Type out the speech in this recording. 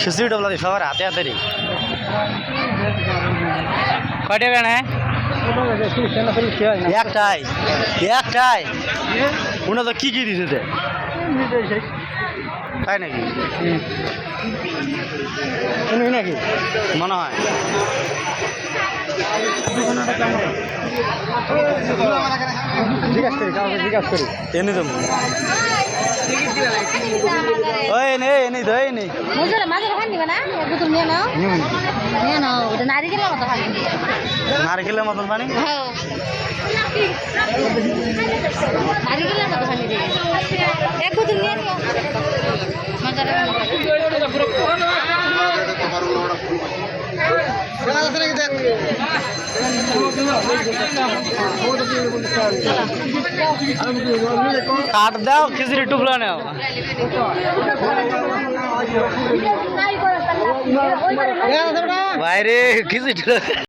খিচুড়ি Doppler দি সবার হাতে হাতে কয় টাকা নেয় একটাই একটাই। উনি তো কি কি দিছে তে? তাই নাকি? নাকি? মনে হয়। জিজ্ঞাসা করি কাউকে জিজ্ঞাসা করি এনে তো ওই নে এনে তো এই নেই মাঝে খান দিবে না? এক নিয়ে নাও। নিয়ে নাও। ওটা নারিকেলের মতো খান নারকেলের মতন পানি? হ্যাঁ নারিকেলের মতো খান দিবে এক বোতল নিয়ে নিও মজার কাট দাও খিচুড়ি টুকরা নাও বাইরে খিচুড়ি